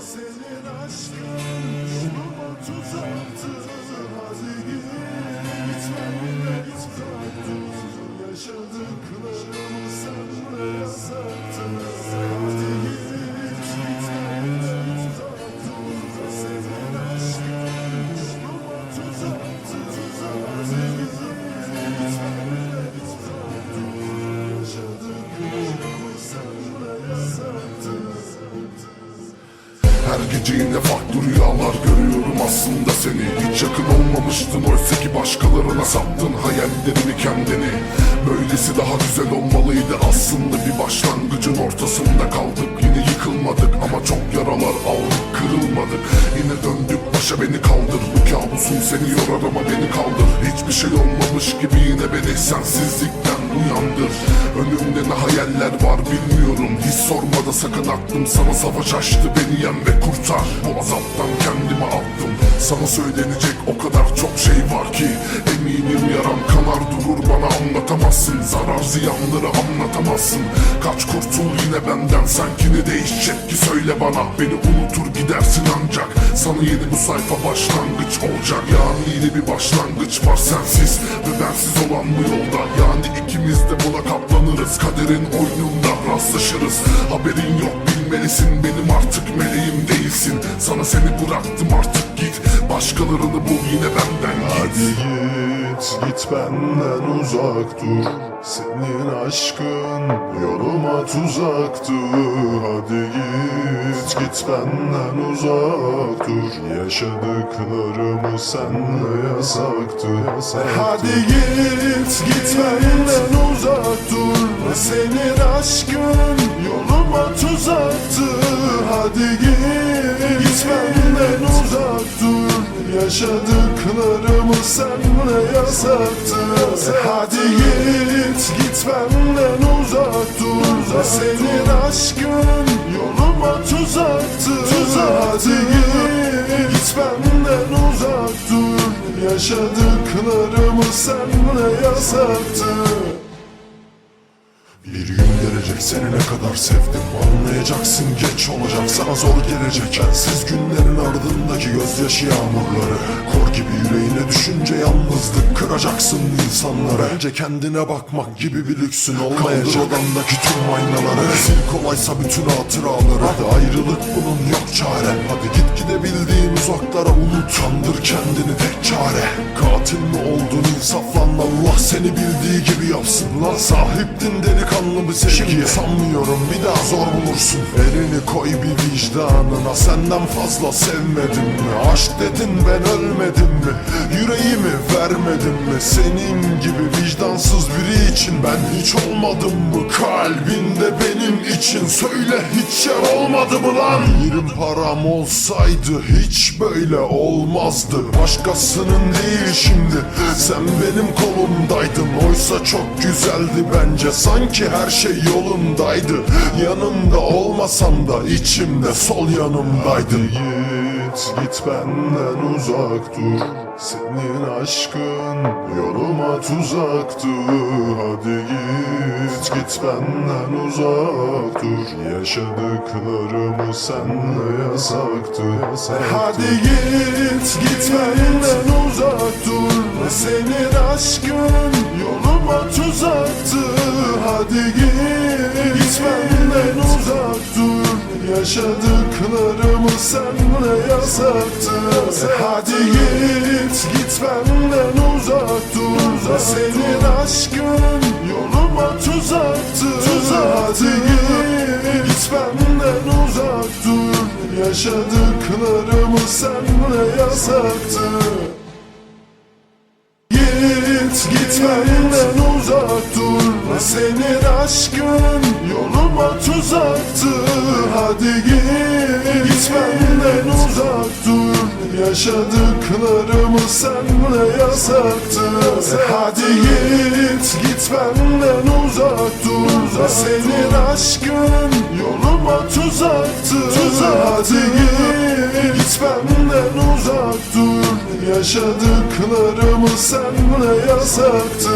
Senin aşkın yoluma tuzaktı Her gece yine farklı rüyalar görüyorum aslında seni. Hiç yakın olmamıştın oysa ki başkalarına sattın hayallerini kendini. Böylesi daha güzel olmalıydı aslında. Bir başlangıcın ortasında kaldık Yine yıkılmadık ama çok yaralar aldık kırılmadık. Yine döndük başa beni kaldır. Bu kabusun seni yorar ama beni kaldır Hiçbir şey olmamış gibi yine beni sensizlikten uyandır. Önümde ne hayaller var bilmiyorum. Hiç sorma da sakın aklım sana savaş açtı Beni yen ve kurtar. Bu azaptan kendimi attım Sana söylenecek o kadar çok şey var ki. Eminim yaram kanar durur bana anlatamazsın. Zarar ziyanları anlatamazsın. Kaç kurtul yine benden Sanki ne değişecek ki söyle bana. Beni unutur gidersin ancak. Sana yeni bu sayfa başlangıç olacak. Yani yeni bir başlangıç var sensiz Ve bensiz olan bu yolda. Yani ikimiz de buna katlanırız Kaderin oyununda rastlaşırız. Haberin yok bilmelisin. Benim artık meleğim değilsin. Sana seni bıraktım artık Başkalarını bul yine benden git. Hadi git, git benden uzak dur. Senin aşkın yoluma tuzaktı Hadi git, git benden uzak dur. Yaşadıklarımı senle yasaktı Hadi git, git benden uzak dur. Senin aşkın yoluma tuzaktı Hadi git, git benden uzak Yaşadıklarımı senle yasaktı Hadi git, git benden uzak dur. Senin aşkın yoluma tuzaktı Hadi git, git benden uzak dur. Yaşadıklarımı senle yasaktı bir gün gelecek seni ne kadar sevdim. Anlayacaksın geç olacak sana zor gelecek. Bensiz günlerin ardındaki gözyaşı yağmurları. Kor gibi yüreğine düşünce yalnızlık Kıracaksın insanları Önce kendine bakmak gibi bir lüksün olmayacak. Kaldır odandaki tüm aynaları. Sil kolaysa bütün hatıraları. Hadi ayrılık bunun uzaklara unut Kandır kendini tek çare. Katil mi oldun insaflan Allah seni bildiği gibi yapsın. Lan Sahiptin delikanlı bir sevgi. Şimdi. Sanmıyorum bir daha zor bulursun. Elini koy bir vicdanına Senden fazla sevmedim mi? Aşk dedin ben ölmedim mi? Yüreğimi vermedim mi? Senin gibi vicdansız biri için Ben hiç olmadım mı? Kalbinde benim için. Söyle hiç yer olmadı mı lan? Yerim param olsaydı Hiç böyle olmazdı. Başkasının değil şimdi. Sen benim kolumdaydın. Oysa çok güzeldi bence. Sanki her şey yolundaydı. Yanımda olmasam da içimde sol yanımdaydın Git git benden uzak dur. Senin aşkın yoluma tuzaktı Hadi git git benden uzak dur. Yaşadıklarımı senle yasaktı Hadi git git benden uzak dur. Senin aşkın yoluma tuzaktı Hadi git git benden uzak dur Yaşadıklarımı senle yasaktı Hadi git git benden uzak dur. Senin aşkın yoluma tuzaktı Hadi git git benden uzak dur. Yaşadıklarımı senle yasaktı Git git. benden uzak dur. Senin aşkın yoluma tuzaktı Hadi git git benden uzak dur. Yaşadıklarımı senle yasaktı Hadi git git benden uzak dur. Senin aşkın yoluma tuzaktı Hadi git git benden uzak dur. Yaşadıklarımı senle yasaktı